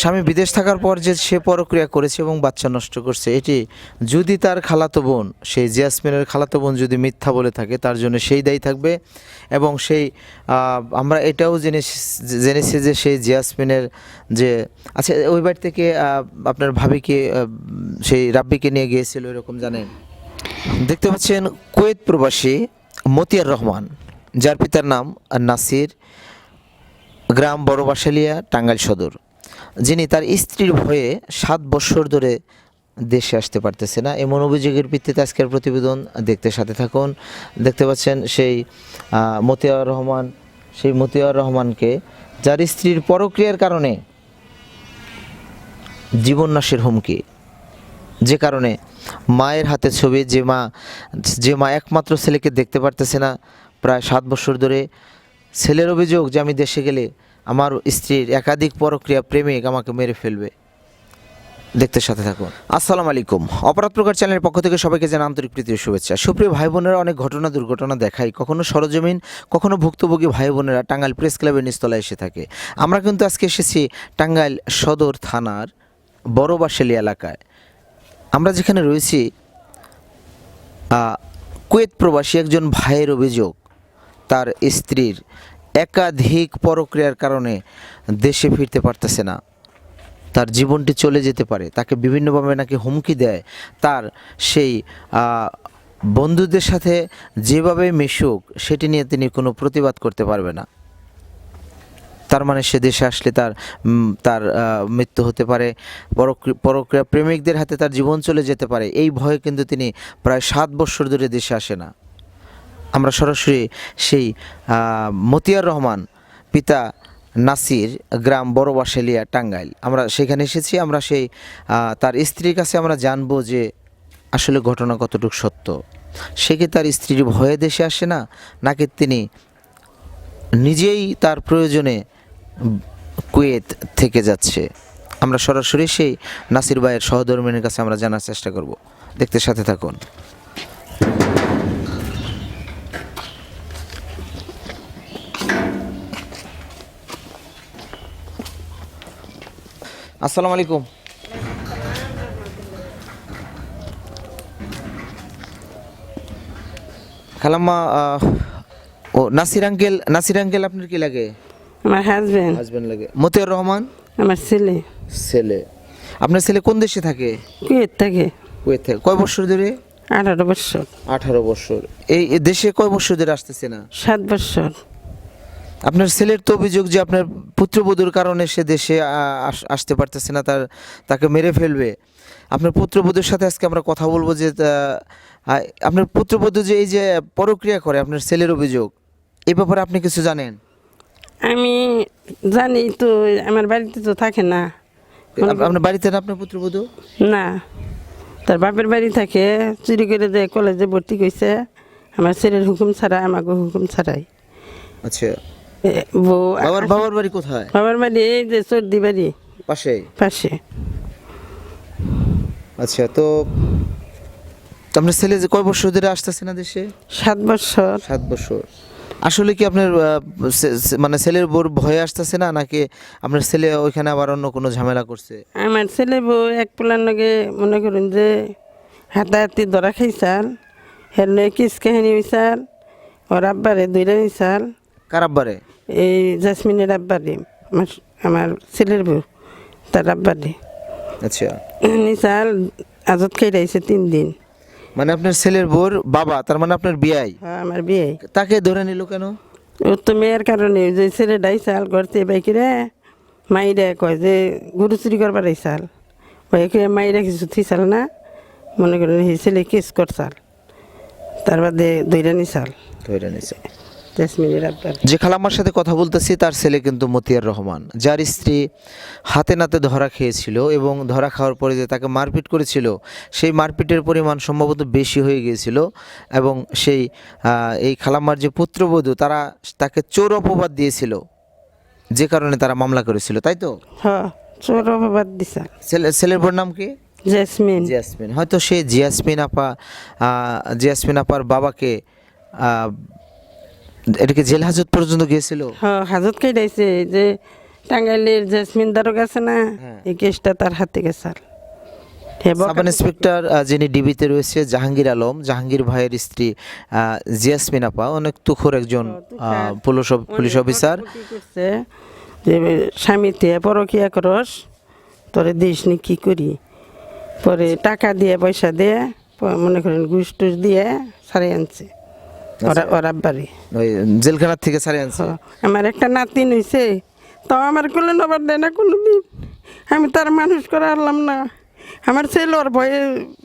স্বামী বিদেশ থাকার পর যে সে পরক্রিয়া করেছে এবং বাচ্চা নষ্ট করছে, এটি যদি তার খালাতো বোন, সেই জিয়াসমিনের খালাতো বোন যদি মিথ্যা বলে থাকে, তার জন্য সেই দায়ী থাকবে এবং সেই আমরা এটাও জেনে জেনেছি যে সেই জিয়াসমিনের যে আচ্ছা ওই বাড়ি থেকে আপনার ভাবিকে সেই রাব্বিকে নিয়ে গিয়েছিল এরকম জানেন? দেখতে পাচ্ছেন কুয়েত প্রবাসী মতিয়ার রহমান, যার পিতার নাম নাসির, গ্রাম বড় বাসালিয়া টাঙ্গাইল সদর। যিনি তার স্ত্রীর ভয়ে সাত বছর ধরে দেশে আসতে পারতেছে না। এমন অভিযোগের ভিত্তিতে আজকের প্রতিবেদন দেখতে সাথে থাকুন। দেখতে পাচ্ছেন সেই মতিয়ার রহমান, সেই মতিয়ার রহমানকে যার স্ত্রীর পরক্রিয়ার কারণে জীবন নাশের হুমকি। যে কারণে মায়ের হাতে ছবি, যে মা যে মা একমাত্র ছেলেকে দেখতে পারতেছে না, প্রায় সাত বছর ধরে। ছেলের অভিযোগ যে আমি দেশে গেলে আমার স্ত্রীর একাধিক পরক্রিয়া প্রেমিক আমাকে মেরে ফেলবে। দেখতে সাথে থাকুন। আসসালামু আলাইকুম। অপরাধ প্রকার চ্যানেলের পক্ষ থেকে সবাইকে জানা আন্তরিক প্রীতি শুভেচ্ছা। সুপ্রিয় ভাই বোনেরা অনেক ঘটনা, দুর্ঘটনা দেখায় কখনো সরজমিন, কখনো ভুক্তভোগী ভাই বোনেরা টাঙ্গাইল প্রেস ক্লাবের নিস্তলায় এসে থাকে। আমরা কিন্তু আজকে এসেছি টাঙ্গাইল সদর থানার বড়বাসেলি এলাকায়। আমরা যেখানে রয়েছি কুয়েত প্রবাসী একজন ভাইয়ের অভিযোগ, তার স্ত্রীর একাধিক পরক্রিয়ার কারণে দেশে ফিরতে পারতেছে না। তার জীবনটি চলে যেতে পারে। তাকে বিভিন্নভাবে নাকি হুমকি দেয়। তার সেই বন্ধুদের সাথে যেভাবে মিশুক, সেটি নিয়ে তিনি কোনো প্রতিবাদ করতে পারবে না। তার মানে সে দেশে আসলে তার তার মৃত্যু হতে পারে। পরক্রি- পরক্রিয়া প্রেমিকদের হাতে তার জীবন চলে যেতে পারে। এই ভয়ে কিন্তু তিনি প্রায় সাত বছর ধরে দেশে আসে না। আমরা সরাসরি সেই মতিয়ার রহমান, পিতা নাসির গ্রাম বড় বাসেলিয়া টাঙ্গাইল। আমরা সেখানে এসেছি, আমরা সেই তার স্ত্রীর কাছে আমরা জানব যে আসলে ঘটনা কতটুকু সত্য। সে কি তার স্ত্রীর ভয়ে দেশে আসে না, নাকি তিনি নিজেই তার প্রয়োজনে কুয়েত থেকে যাচ্ছে? আমরা সরাসরি সেই নাসির ভাইয়ের সহধর্মিনীর কাছে আমরা জানার চেষ্টা করব। দেখতে সাথে থাকুন। আসসালামু আলাইকুম। খালাম্মা ও নাসির আঙ্কেল নাসির আঙ্কেল আপনার কি লাগে? আমার হাজবেন্ড হাজবেন্ড লাগে। মতিয়ার রহমান? আমার ছেলে। ছেলে। আপনার ছেলে কোন দেশে থাকে? কুয়েত থাকে। কুয়েত থেকে। কয় বছর ধরে? আঠারো বছর। আঠারো বছর। এই এই দেশে কয় বছর ধরে আসতেছে না? সাত বছর। আপনার ছেলের তো অভিযোগ যে আপনার পুত্রবধূর কারণে সে দেশে আস- আসতে পারতেছে না তার তাকে মেরে ফেলবে। আপনার পুত্রবধূর সাথে আজকে আমরা কথা বলব যে আপনার পুত্রবধূ যে এই যে পরক্রিয়া করে আপনার ছেলের অভিযোগ এই ব্যাপারে আপনি কিছু জানেন? আমি জানি তো আমার বাড়িতে তো থাকে না। আপনার বাড়িতে না আপনার পুত্রবধূ? না। তার বাপের বাড়ি থাকে চুরি করে যে কলেজে ভর্তি করছে আমার ছেলের হুকুম ছাড়া আমাকে হুকুম ছাড়াই। আচ্ছা। এ, বাবার বাবার বাড়ি কোথায়? বাবার বাড়ি এই যে সর্দি বাড়ি। পাশে? পাশে। আচ্ছা তো আপনার ছেলে যে কয় বছর ধরে আসতেছে না দেশে? সাত বছর। সাত বছর। আসলে কি আপনার মানে ছেলের বোর ভয়ে আসতেছে না? নাকি আপনার ছেলে ওইখানে আবার অন্য কোনো ঝামেলা করছে? আমার ছেলে বউ এক পোলার লগে মনে করুন যে হাতাহাতি ধরা খাইছাল হের নয় কিস কাহিনী হইছাল ওর আব্বারে দুইটা নিছাল কার আব্বারে? এই জাসমিনের আব্বারে আমার আমার ছেলের বউ তার আব্বারে আচ্ছা। নিছাল আজত খাইরাইছে তিন দিন। মানে আপনার ছেলের বোর বাবা তার মানে আপনার বিয়াই? হ্যাঁ আমার বিয়ে তাকে ধরে নিল কেন? ওর তো মেয়ের কারণে যে ছেলে ডাইছাল করতে বাইকিরে মাইরে কয় যে গরু চুরি করবার আইসাল বাইকে মাইরা কিছু থিসাল না মনে করেন সেই ছেলে কেস করছাল তার বাদে ধরে নিছে জেসমিনের আব্বার যে খালাম্মার সাথে কথা বলতেছি তার ছেলে কিন্তু মতিয়ার রহমান। যার স্ত্রী হাতে নাতে ধরা খেয়েছিল এবং ধরা খাওয়ার পরে যে তাকে মারপিট করেছিল সেই মারপিটের পরিমাণ সম্ভবত বেশি হয়ে গিয়েছিল এবং সেই এই খালাম্মার যে পুত্রবধূ তারা তাকে চোর অপবাদ দিয়েছিল। যে কারণে তারা মামলা করেছিল তাই তো? হ চোর অপবাদ ছেলে ছেলের নাম কি? জেসমিন। জিয়াসমিন হয়তো সে জিয়াসমিন আপা আহ, জিয়াসমিন আপার বাবাকে আহ, এটাকে জেল হাজত পর্যন্ত গিয়েছিল? হ হাজত খাইরাইছে যে টাঙ্গাইলের জেসমিন দারক আছে না হ্যাঁ। এই কেসটা তার হাতে গেছে সাব ইন্সপেক্টর যিনি ডিবিতে রয়েছে জাহাঙ্গীর আলম। জাহাঙ্গীর ভাইয়ের স্ত্রী জিয়াসমিন আপা অনেক তুখর একজন পুলিশ পুলিশ অফিসার। যে স্বামীতে পরকিয়া করস তোরে দিস নি কি করি? পরে টাকা দিয়ে পয়সা দিয়ে মনে করেন ঘুষ টুস দিয়ে সারে আনছে। ওরা ওরা বাড়ি। ওই জেলখানার থেকে ছাড়িয়ে আনছে। আমার একটা নাতিন তাও আমার নবার দেয় না কোনো দিন আমি তার মানুষ করে আনলাম না। আমার ছেলে ওর ভয়ে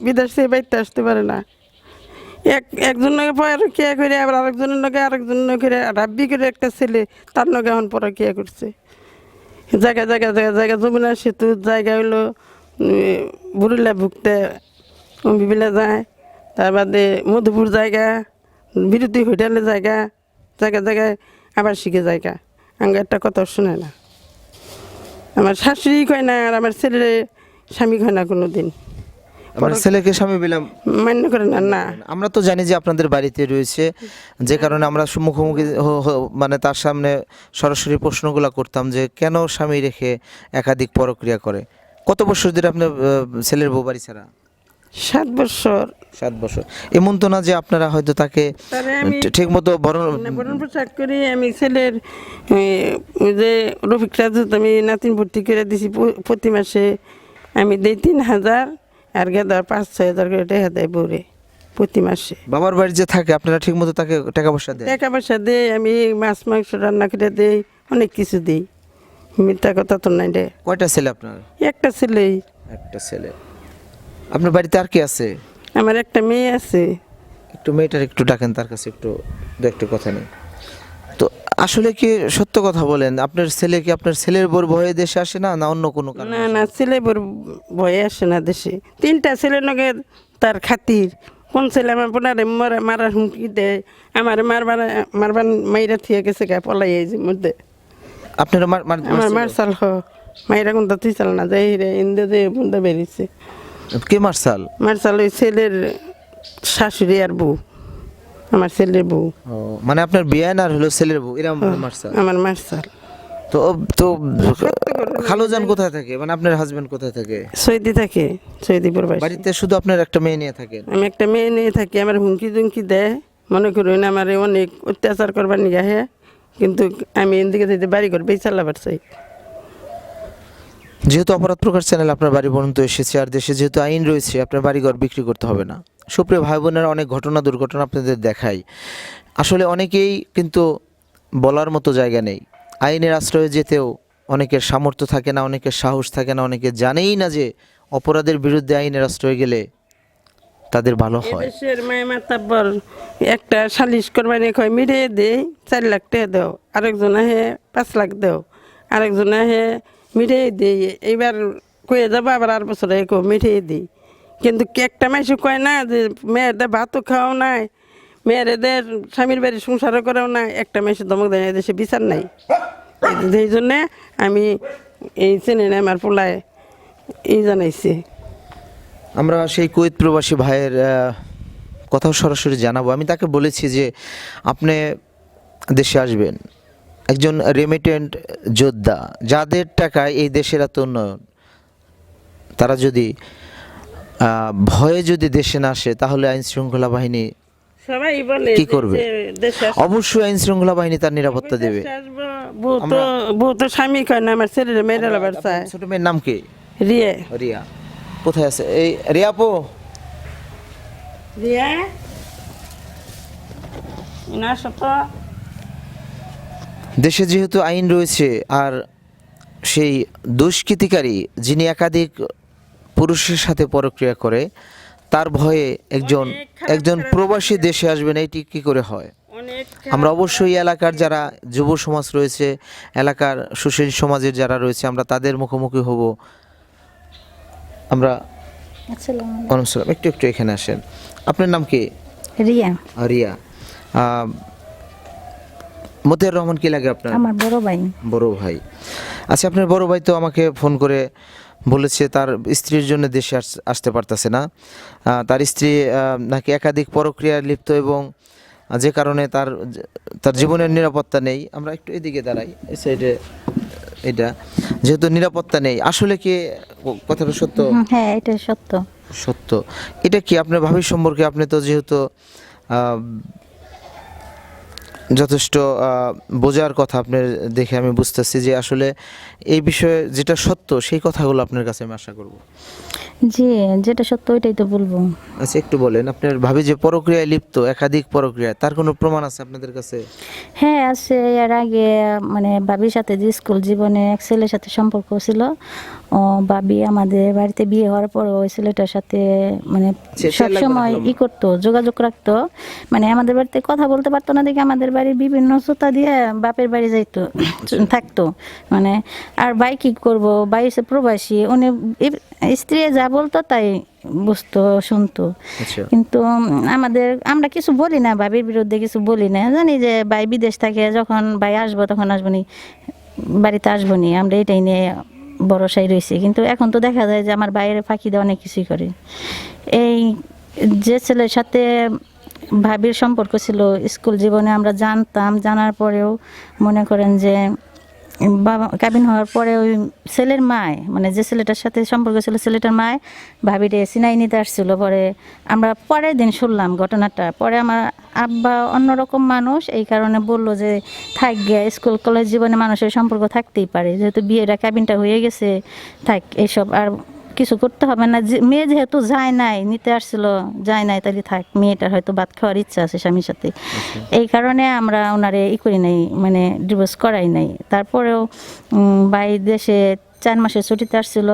বিদেশ থেকে বাইতে আসতে পারে না। এক একজনের পরে কে করে আবার আরেকজনের লগে আরেকজনের করে রাব্বি করে একটা ছেলে তার লগে এখন পরে কে করছে। জায়গা জায়গা জায়গা জায়গা যমুনা সেতু জায়গা হইল বুড়িলা ভুগতে অম্বিবিলা যায়। তার বাদে মধুপুর জায়গা। বিরতি হোটেলে জায়গা জায়গা জায়গায় আবার শিখে জায়গা। আঙ্গ একটা কথা শুনে না। আমার শাশুড়ি কয় না আর আমার ছেলের স্বামী কয় না কোনো দিন আমার ছেলেকে স্বামী পেলাম মান্য করে না না। আমরা তো জানি যে আপনাদের বাড়িতে রয়েছে যে কারণে আমরা মুখোমুখি মানে তার সামনে সরাসরি প্রশ্নগুলো করতাম যে কেন স্বামী রেখে একাধিক পরক্রিয়া করে? কত বছর ধরে আপনার ছেলের বউ বাড়ি ছাড়া? সাত বছর। সাত বছর। এমন তো না যে আপনারা হয়তো তাকে ঠিক মতো বরণ না পোশাক করি আমি ছেলের যে রফিক রাজুত আমি নাতিন ভর্তি করে দিছি প্রতি মাসে। আমি দিই তিন হাজার আর গেদার পাঁচ ছয় হাজার করে টাকা দেয় বউরে প্রতি মাসে। বাবার বাড়ি যে থাকে আপনারা ঠিক মতো তাকে টাকা পয়সা দেয় টাকা পয়সা দেয় আমি মাছ মাংস রান্না করে দেই অনেক কিছু দিই। মিথ্যা কথা তো নাই রে। কয়টা ছেলে আপনার? একটা ছেলেই। একটা ছেলে। আপনার বাড়িতে আর কি আছে? আমার একটা মেয়ে আছে। একটু মেয়েটার একটু ডাকেন তার কাছে একটু দু একটু কথা নেই। তো আসলে কি সত্য কথা বলেন? আপনার ছেলে কি আপনার ছেলের বর ভয়ে দেশে আসে না না অন্য কোনো কারণে না না ছেলে বড় ভয়ে আসে না দেশে। তিনটা ছেলে নগে তার খাতির। কোন ছেলে আমার বোনারে মরা মারার হুমকি দেয়? আমার মারবার মারবার মাইরা থিয়ে গেছে গা পলাই এই যে মধ্যে। আপনারা মার মার মারছিল? মারসাল হ মাইরা কোন তুই চাল না যাই রে ইন্দে যে বুন্দা বেরিয়েছে কে মার্শাল মার্শাল ওই ছেলের শাশুড়ি আর বউ আমার ছেলের বউ। মানে আপনার বিয়ে না আর হলো ছেলের বউ? এরকম মার্শাল আমার মার্শাল তো তো খালুজান কোথায় থাকে? মানে আপনার হাজবেন্ড কোথায় থাকে? সৈদি থাকে সৈদি প্রবাসী বাড়িতে শুধু আপনার একটা মেয়ে নিয়ে থাকেন? আমি একটা মেয়ে নিয়ে থাকি আমার হুমকি দুমকি দেয়। মনে করুন আমার অনেক অত্যাচার করবার নিয়ে কিন্তু আমি এদিকে বাড়ি ঘর বেই চালাবার চাই। যেহেতু অপরাধ প্রকাশ চ্যানেল আপনার বাড়ি পর্যন্ত এসেছে আর দেশে যেহেতু আইন রয়েছে, আপনার বাড়িঘর বিক্রি করতে হবে না। সুপ্রিয় ভাই বোনেরা অনেক ঘটনা দুর্ঘটনা আপনাদের দেখাই। আসলে অনেকেই কিন্তু বলার মতো জায়গা নেই। আইনের আশ্রয়ে যেতেও অনেকের সামর্থ্য থাকে না, অনেকের সাহস থাকে না, অনেকে জানেই না যে অপরাধের বিরুদ্ধে আইনের আশ্রয়ে গেলে তাদের ভালো হয়। দেশের মায় একটা সালিশ করবার নিয়ে কয় চার লাখ টাকা দেও। আরেকজন আহে পাঁচ লাখ দেও। আরেকজন আহে মিরে দিই। এইবার কয়ে যাব আবার আর বছর কো মিঠে দিই। কিন্তু কি একটা মাইসে কয় না যে মেয়েদের ভাতও খাওয়াও নাই মেয়েদের স্বামীর বাড়ি সংসারও করেও না একটা মাইসে দমক দেয় না, দেশে বিচার নাই। সেই জন্যে আমি এই চেনে আমার পোলায় এই জানাইছে। আমরা সেই কুয়েত প্রবাসী ভাইয়ের কথাও সরাসরি জানাব। আমি তাকে বলেছি যে আপনি দেশে আসবেন। একজন রেমিটেন্ট যোদ্ধা যাদের টাকায় এই দেশের এত উন্নয়ন তারা যদি ভয়ে যদি দেশে না আসে তাহলে আইন শৃঙ্খলা বাহিনী সবাই বলে কি করবে? অবশ্যই আইন শৃঙ্খলা বাহিনী তার নিরাপত্তা দেবে। দেশে আসব, বউ তো স্বামী কয় না আমার ছেলের মেয়েরা লাবার চায়। ছোট মেয়ের নাম কি? রিয়ে। রিয়া। কোথায় আছে? এই রিয়া না তো দেশে যেহেতু আইন রয়েছে আর সেই দুষ্কৃতিকারী যিনি একাধিক পুরুষের সাথে পরক্রিয়া করে তার ভয়ে একজন একজন প্রবাসী দেশে আসবেন এইটি কি করে হয়? আমরা অবশ্যই এলাকার যারা যুব সমাজ রয়েছে এলাকার সুশীল সমাজের যারা রয়েছে আমরা তাদের মুখোমুখি হব। আমরা একটু একটু এখানে আসেন। আপনার নাম কি। রিয়া। রিয়া। আহ, মতিয়ার রহমান কি লাগে আপনার? আমার বড় ভাই। বড় ভাই। আচ্ছা আপনার বড় ভাই তো আমাকে ফোন করে বলেছে তার স্ত্রীর জন্য দেশে আস- আসতে পারতেছে না। তার স্ত্রী নাকি একাধিক পরক্রিয়ায় লিপ্ত এবং যে কারণে তার তার জীবনের নিরাপত্তা নেই। আমরা একটু এদিকে দাঁড়াই এই সাইডে এটা। যেহেতু নিরাপত্তা নেই আসলে কি কথাটা সত্য? হ্যাঁ এটা সত্য। সত্য। এটা কি আপনার ভাবির সম্পর্কে? আপনি তো যেহেতু যথেষ্ট বোঝার কথা আপনার দেখে আমি বুঝতেছি যে আসলে এই বিষয়ে যেটা সত্য সেই কথাগুলো আপনার কাছে আমি আশা করব। জি যেটা সত্য ওইটাই তো বলব। আচ্ছা একটু বলেন আপনার ভাবি যে পরক্রিয়ায় লিপ্ত একাধিক পরক্রিয়ায় তার কোনো প্রমাণ আছে আপনাদের কাছে? হ্যাঁ আছে। এর আগে মানে বাবির সাথে যে স্কুল জীবনে এক ছেলের সাথে সম্পর্ক ছিল ও বাবি আমাদের বাড়িতে বিয়ে হওয়ার পর ওই ছেলেটার সাথে মানে সে- সে সবসময় ই করতো যোগাযোগ রাখতো। মানে আমাদের বাড়িতে কথা বলতে পারতো না দেখে আমাদের বাড়ির বিভিন্ন জুতা দিয়ে বাপের বাড়ি যাইতো থাকতো। মানে আর ভাই কি করব? ভাই হচ্ছে প্রবাসী উনি স্ত্রী যা বলতো তাই বুঝতো শুনতো। আচ্ছা। কিন্তু আমাদের আমরা কিছু বলি না ভাবির বিরুদ্ধে কিছু বলি না। জানি যে ভাই বিদেশ থাকে যখন ভাই আসব তখন আসব নি বাড়িতে আসব নি আমরা এটাই নিয়ে ভরসায় রয়েছে। কিন্তু এখন তো দেখা যায় যে আমার বাইরে ফাঁকি দেওয়া অনেক কিছুই করে। এই যে ছেলের সাথে ভাবির সম্পর্ক ছিল, স্কুল জীবনে আমরা জানতাম, জানার পরেও মনে করেন যে বাবা কাবিন হওয়ার পরে ওই ছেলের মায় মানে যে ছেলেটার সাথে সম্পর্ক ছিল, ছেলেটার মায় ভাবিরে সিনাই নিতে আসছিল। পরে আমরা পরের দিন শুনলাম ঘটনাটা। পরে আমার আব্বা অন্যরকম মানুষ, এই কারণে বলল যে, থাক গিয়া, স্কুল, কলেজ জীবনে মানুষের সম্পর্ক থাকতেই পারে। যেহেতু বিয়েটা কাবিনটা হয়ে গেছে, থাক এসব। আর কিছু করতে হবে না। যে মেয়ে যেহেতু যায় নাই নিতে আসছিল যায় নাই তাহলে থাক মেয়েটার হয়তো বাদ খাওয়ার ইচ্ছা আছে স্বামীর সাথে। এই কারণে আমরা ওনারে ই করি নাই মানে ডিভোর্স করাই নাই। তারপরেও বাই দেশে চার মাসের ছুটিতে আসছিল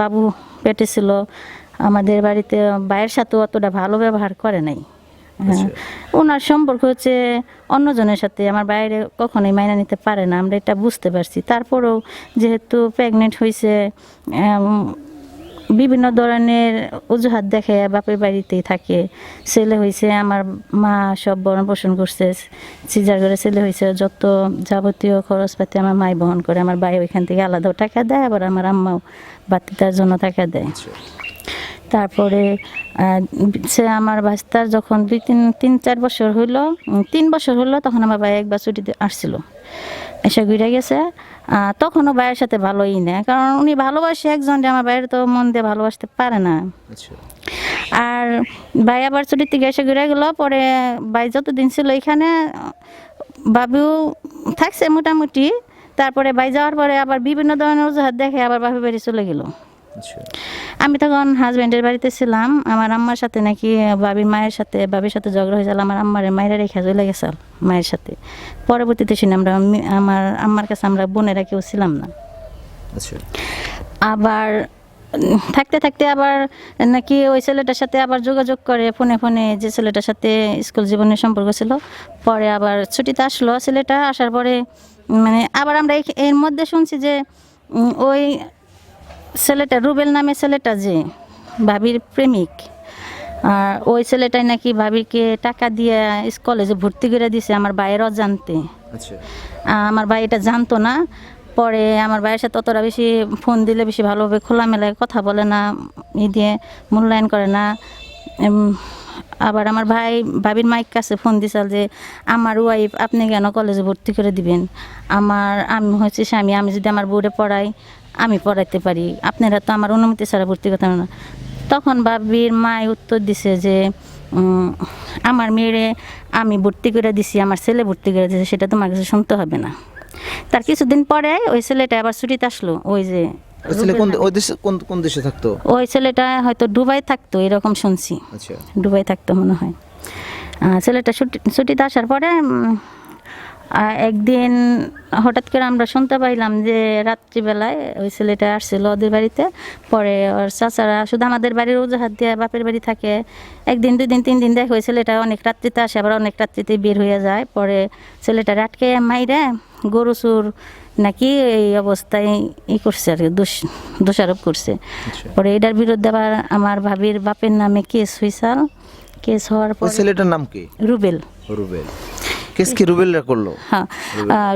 বাবু পেটে ছিল। আমাদের বাড়িতে বাইয়ের সাথেও অতটা ভালো ব্যবহার করে নাই। ওনার সম্পর্ক হচ্ছে অন্যজনের সাথে আমার বাইরে কখনোই মাইনা নিতে পারে না আমরা এটা বুঝতে পারছি। তারপরেও যেহেতু প্রেগনেন্ট হয়েছে বিভিন্ন ধরনের অজুহাত দেখে বাপের বাড়িতেই থাকে। ছেলে হয়েছে আমার মা সব বরণ পোষণ করছে সিজার করে ছেলে হয়েছে যত যাবতীয় খরচপাতি আমার মাই বহন করে আমার ভাই ওইখান থেকে আলাদাও টাকা দেয় আবার আমার আম্মাও বাতিটার জন্য টাকা দেয়। তারপরে সে আমার বাস্তার যখন দুই তিন তিন চার বছর হইল তিন বছর হইল তখন আমার ভাই একবার ছুটিতে আসছিল। এসে ঘুরে গেছে। তখনও ভাইয়ের সাথে ভালোই না কারণ উনি ভালোবাসে একজন যে আমার ভাইয়ের তো মন দিয়ে ভালোবাসতে পারে না। আচ্ছা। আর ভাই আবার ছুটির থেকে এসে ঘুরে গেল পরে ভাই যতদিন ছিল এখানে বাবু থাকছে মোটামুটি। তারপরে ভাই যাওয়ার পরে আবার বিভিন্ন ধরনের অজুহাত দেখে আবার বাপের বাড়ি চলে গেল। আমি তখন হাজব্যান্ডের বাড়িতে ছিলাম আমার আম্মার সাথে নাকি বাবির মায়ের সাথে বাবির সাথে ঝগড়া হয়েছিল আমার আম্মার মায়ের রেখে চলে গেছে মায়ের সাথে। পরবর্তীতে শুনি আমরা আমার আম্মার কাছে আমরা বোনেরা কেউ ছিলাম না। আচ্ছা। আবার থাকতে থাকতে আবার নাকি ওই ছেলেটার সাথে আবার যোগাযোগ করে ফোনে ফোনে যে ছেলেটার সাথে স্কুল জীবনের সম্পর্ক ছিল। পরে আবার ছুটিতে আসলো ছেলেটা আসার পরে মানে আবার আমরা এর মধ্যে শুনছি যে ওই ছেলেটা রুবেল নামে ছেলেটা যে ভাবির প্রেমিক। আর ওই ছেলেটাই নাকি ভাবিকে টাকা দিয়ে কলেজে ভর্তি করে দিছে আমার ভাইয়ের অজান্তে। আচ্ছা। আমার ভাই এটা জানতো না। পরে আমার ভাইয়ের সাথে অতটা বেশি ফোন দিলে বেশি ভালোভাবে খোলামেলায় কথা বলে না ই দিয়ে মূল্যায়ন করে না। আবার আমার ভাই ভাবির মাইক কাছে ফোন দিছিল যে আমার ওয়াইফ আপনি কেন কলেজে ভর্তি করে দিবেন? আমার আমি হচ্ছে স্বামী আমি যদি আমার বউরে পড়াই আমি পড়াইতে পারি। আপনারা তো আমার অনুমতি ছাড়া ভর্তি করতে না। তখন বাবির মায় উত্তর দিছে যে আমার মেয়েরে আমি ভর্তি করে দিছি আমার ছেলে ভর্তি করে দিছে সেটা তোমার কাছে শুনতে হবে না। তার কিছুদিন পরে ওই ছেলেটা আবার ছুটিতে আসলো ওই যে ওই ছেলে কোন ওই দেশে কোন কোন দেশে থাকতো? ওই ছেলেটা হয়তো দুবাই থাকতো এরকম শুনছি। আচ্ছা। দুবাই থাকতো মনে হয়। ছেলেটা ছুটি ছুটিতে আসার পরে একদিন হঠাৎ করে আমরা শুনতে পাইলাম যে রাত্রিবেলায় ওই ছেলেটা আসছিল ওদের বাড়িতে। পরে ওর চাচারা শুধু আমাদের বাড়ির অজুহাত দিয়ে বাপের বাড়ি থাকে। একদিন দুই দিন তিন দিন দেখে ওই ছেলেটা অনেক রাত্রিতে আসে আবার অনেক রাত্রিতে বের হয়ে যায়। পরে ছেলেটা রাটকে মাইরে গরু চুর নাকি এই অবস্থায় ই করছে আর কি দোষ দোষারোপ করছে। আচ্ছা। পরে এটার বিরুদ্ধে আবার আমার ভাবির বাপের নামে কেস হয়েছিল কেস হওয়ার পর ছেলেটার নাম কি? রুবেল। রুবেল। কেস কি রুবেলরা করল? হ্যাঁ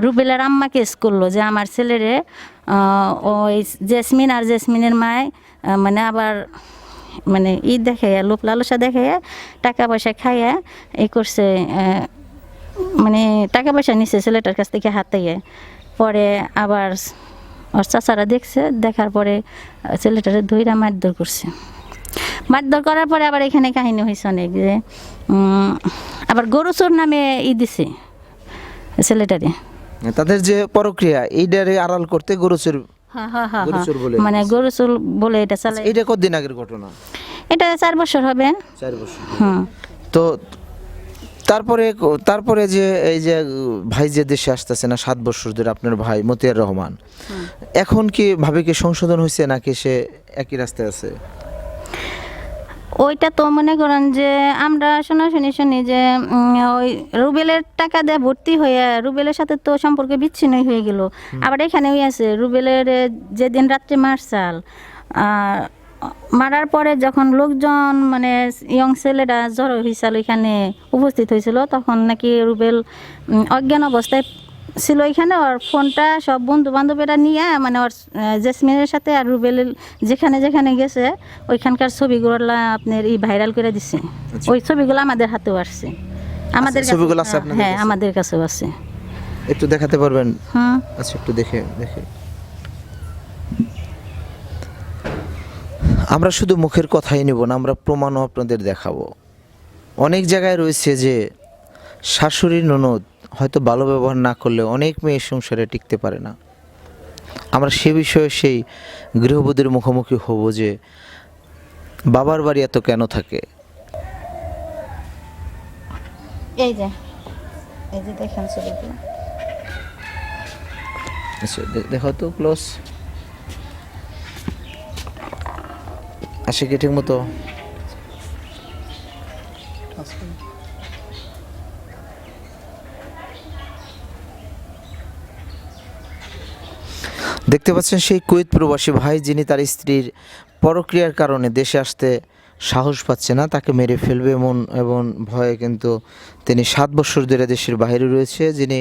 রুবেলের আম্মা কেস করল যে আমার ছেলেরে ওই জেসমিন আর জেসমিনের মায় মানে আবার মানে ই দেখে লোক লালসা দেখে টাকা পয়সা খাইয়া এই করছে মানে টাকা পয়সা নিছে ছেলেটার কাছ থেকে হাতে পরে আবার ওর চাচারা দেখছে, দেখার পরে ছেলেটারে ধইরা মারধর করছে। মারধর করার পরে আবার এখানে কাহিনী হয়েছে অনেক যে আবার গরু চোর নামে ই দিছে ছেলেটারে। তাদের যে পরক্রিয়া এইটারে আড়াল করতে গরুচুর গরু চোর মানে গরু চোর বলে এটা চালাই এইটা কতদিন আগের ঘটনা? এটা চার বছর হবে। চার বছর। হুম। তো তারপরে তারপরে যে এই যে ভাই যে দেশে আসতেছে না সাত বছর ধরে আপনার ভাই মতিয়ার রহমান এখন কি ভাবে কি সংশোধন হয়েছে নাকি সে একই রাস্তায় আছে? ওইটা তো মনে করেন যে আমরা শোনাশুনি শুনি শুনি যে ওই রুবেলের টাকা দিয়ে ভর্তি হয়ে রুবেলের সাথে তো সম্পর্কে বিচ্ছিন্নই হয়ে গেল। আবার এখানে ওই আছে রুবেলের যেদিন রাত্রে মারসাল আর মারার পরে যখন লোকজন মানে ইয়ং ছেলেরা জড়ো হয়েছিল এখানে উপস্থিত হয়েছিল তখন নাকি রুবেল অজ্ঞান অবস্থায় ছিল এখানে ওর ফোনটা সব বন্ধু বান্ধবেরা নিয়ে মানে ওর জেসমিনের সাথে আর রুবেল যেখানে যেখানে গেছে ওইখানকার ছবিগুলো আপনার এই ভাইরাল করে দিছে। ওই ছবিগুলো আমাদের হাতেও আসছে। আমাদের ছবিগুলো আছে আপনাদের হ্যাঁ আমাদের কাছেও আছে। একটু দেখাতে পারবেন? হুম। আচ্ছা একটু দেখে দেখে। আমরা শুধু মুখের কথাই নেব না আমরা প্রমাণও আপনাদের দেখাবো। অনেক জায়গায় রয়েছে যে শাশুড়ির ননদ হয়তো ভালো ব্যবহার না করলে অনেক মেয়ে সংসারে টিকতে পারে না। আমরা সে বিষয়ে সেই গৃহবধূর মুখোমুখি হব যে বাবার বাড়ি এত কেন থাকে? এই যে এই যে দেখেন ছবিগুলো। আচ্ছা দেখো তো ক্লোজ। আসে কি ঠিক মতো? দেখতে পাচ্ছেন সেই কুয়েত প্রবাসী ভাই যিনি তার স্ত্রীর পরক্রিয়ার কারণে দেশে আসতে সাহস পাচ্ছে না, তাকে মেরে ফেলবে এমন এবং ভয়ে কিন্তু তিনি সাত বছর ধরে দেশের বাইরে রয়েছে, যিনি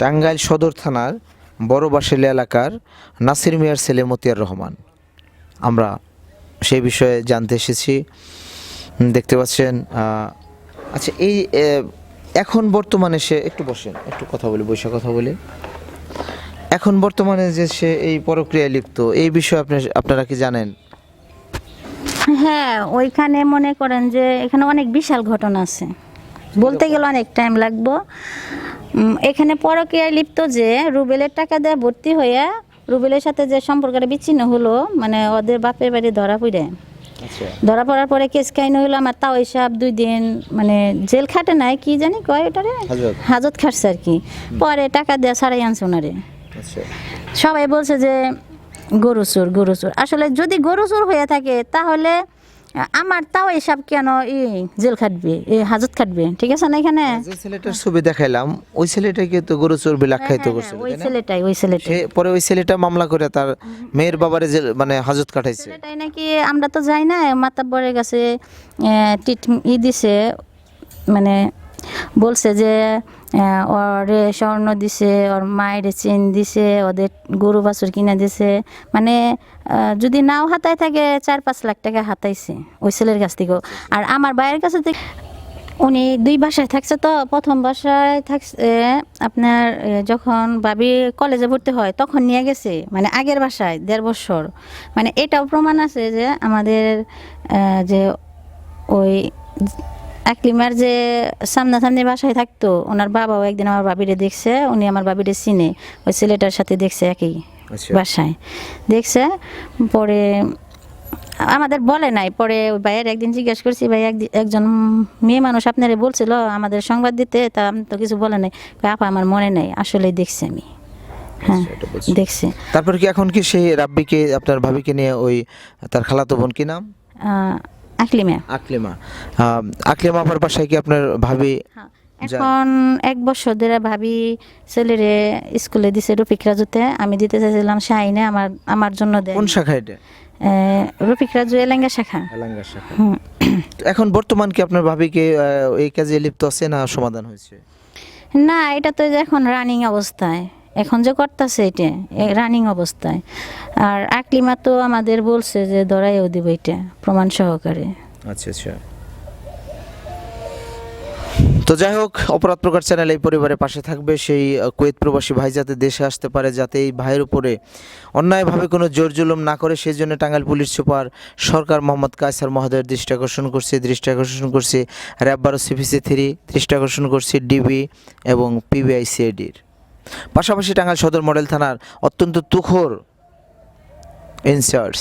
টাঙ্গাইল সদর থানার বড় বাসেলি এলাকার নাসির মিয়ার ছেলে মতিয়ার রহমান। আমরা সেই বিষয়ে জানতে এসেছি। দেখতে পাচ্ছেন আচ্ছা এই এখন বর্তমানে সে, একটু বসেন, একটু কথা বলি বৈশা কথা বলি। এখন বর্তমানে যে সে এই পরক্রিয়ায় লিপ্ত এই বিষয়ে আপনি আপনারা কি জানেন? হ্যাঁ ওইখানে মনে করেন যে এখানে অনেক বিশাল ঘটনা আছে। বলতে গেলে অনেক টাইম লাগবো। এখানে পরকীয়ায় লিপ্ত যে রুবেলের টাকা দেয়া ভর্তি হইয়া রুবেলের সাথে যে সম্পর্কটা বিচ্ছিন্ন হলো মানে ওদের বাপের বাড়ি ধরা পড়ে। আচ্ছা। ধরা পড়ার পরে কেস কাহিনী হলো আমার তাও হিসাব দুই দিন মানে জেল খাটে নাই কি জানি কয় ওটারে? হাজত। হাজত খাটছে আর কি। পরে টাকা দেওয়া ছাড়াই আনছে ওনারে। সবাই বলছে যে গরু চোর গরু চোর। আসলে যদি গরু চোর হয়ে থাকে তাহলে আমার তাও এসব কেন ই জেল খাটবে এ হাজত খাটবে? ঠিক আছে না এখানে? যে ছেলেটার ছবি দেখাইলাম ওই ছেলেটাকে তো গরু চোর বিলাক্ষায়িত হ্যাঁ, করছিল ওই ছেলেটাই ওই ছেলেটাই। পরে ওই ছেলেটা মামলা করে তার মেয়ের বাবারে জেল মানে হাজত কাটাইছে। ছেলেটাই নাকি আমরা তো যাই না মাতাব্বরের কাছে টিট ই দিছে মানে বলছে যে ওরে স্বর্ণ দিছে, ওর মায়ের চেন দিছে, ওদের গরু বাছুর কিনে দিছে। মানে যদি নাও হাতায় থাকে, চার পাঁচ লাখ টাকা হাতাইছে ওই ছেলের কাছ থেকেও। আর আমার ভাইয়ের কাছে থেকে উনি দুই বাসায় থাকছে তো, প্রথম বাসায় থাকছে আপনার যখন ভাবি কলেজে ভর্তি হয়, তখন নিয়ে গেছে মানে আগের বাসায়, দেড় বছর। মানে এটাও প্রমাণ আছে যে আমাদের যে ওই আকলিমার যে সামনাসামনি বাসায় থাকতো ওনার বাবাও একদিন আমার বাবিরে দেখছে উনি আমার বাবিরে চিনে। ওই ছেলেটার সাথে দেখছে একই আচ্ছা। বাসায়। দেখছে পরে আমাদের বলে নাই পরে ওই ভাইয়ের একদিন জিজ্ঞেস করছি ভাই একজন মেয়ে মানুষ আপনারে বলছিল আমাদের সংবাদ দিতে তা আমি তো কিছু বলে নাই। আপা আমার মনে নেই আসলে দেখছি আমি। হ্যাঁ আচ্ছা, বুঝছি। দেখছি। তারপর কি এখন কি সেই রাব্বিকে আপনার ভাবিকে নিয়ে ওই তার খালাতো বোন কি নাম? আকলিমা। আকলিমা। আকলিমা আপার বাসায় কি আপনার ভাবি হ্যাঁ, এখন এক বছর ধরে ভাবি ছেলেরে স্কুলে দিছে রফিক রাজুতে। আমি দিতে চাইছিলাম শাহিনে আমার আমার জন্য দেয় কোন শাখা এটা? রফিক রাজু এলেঙ্গা শাখা। এলাঙ্গা শাখা। এখন বর্তমান কি আপনার ভাবিকে আহ, এই কাজে লিপ্ত আছে না সমাধান হয়েছে? না এটা তো এখন রানিং অবস্থায়। এখন যে করতেছে এটা রানিং অবস্থায়। আর আকলিমা তো আমাদের বলছে যে ধরাইও দিব এটা প্রমাণ সহকারে। আচ্ছা আচ্ছা। তো যাই হোক, অপরাধ প্রকার চ্যানেল এই পরিবারের পাশে থাকবে। সেই কুয়েত প্রবাসী ভাই যাতে দেশে আসতে পারে, যাতে এই ভাইয়ের উপরে অন্যায়ভাবে কোনো জোর জুলুম না করে, সেই জন্য টাঙ্গাইল পুলিশ সুপার সরকার মোহাম্মদ কায়সার মহোদয়ের দৃষ্টি আকর্ষণ করছে, দৃষ্টি আকর্ষণ করছে র্যাব বারো সিপিসি থ্রি, দৃষ্টি আকর্ষণ করছে ডিবি এবং পিবিআই সিআইডির। পাশাপাশি টাঙ্গাইল সদর মডেল থানার অত্যন্ত তুখোর ইনচার্জ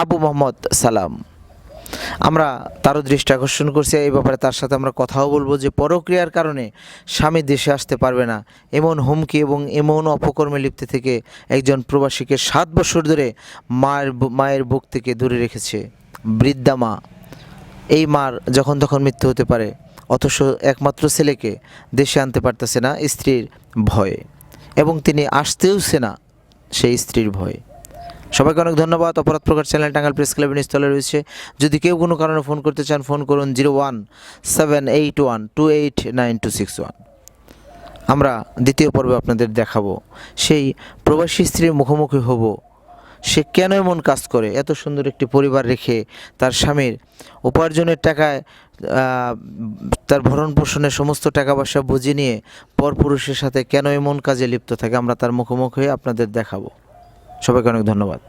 আবু মোহাম্মদ সালাম। আমরা তারও দৃষ্টি আকর্ষণ করছি, এই ব্যাপারে তার সাথে আমরা কথাও বলব যে পরক্রিয়ার কারণে স্বামী দেশে আসতে পারবে না। এমন হুমকি এবং এমন অপকর্মে লিপ্ত থেকে একজন প্রবাসীকে সাত বছর ধরে মায়ের মায়ের বুক থেকে দূরে রেখেছে বৃদ্ধা মা। এই মার যখন তখন মৃত্যু হতে পারে অথচ একমাত্র ছেলেকে দেশে আনতে পারতেছে না স্ত্রীর ভয়ে এবং তিনি আসতেওছে না সেই স্ত্রীর ভয়ে। সবাইকে অনেক ধন্যবাদ। অপরাধ প্রকার চ্যানেল টাঙ্গাল প্রেস ক্লাবের স্থলে রয়েছে। যদি কেউ কোনো কারণে ফোন করতে চান, ফোন করুন zero one seven eight one two eight nine two six one. আমরা দ্বিতীয় পর্বে আপনাদের দেখাবো, সেই প্রবাসী স্ত্রীর মুখোমুখি হব। সে কেন এমন কাজ করে? এত সুন্দর একটি পরিবার রেখে তার স্বামীর উপার্জনের টাকায় তার ভরণ পোষণের সমস্ত টাকা পয়সা বুঝে নিয়ে পরপুরুষের সাথে কেন এমন কাজে লিপ্ত থাকে, আমরা তার মুখোমুখি আপনাদের দেখাবো। সবাইকে অনেক ধন্যবাদ।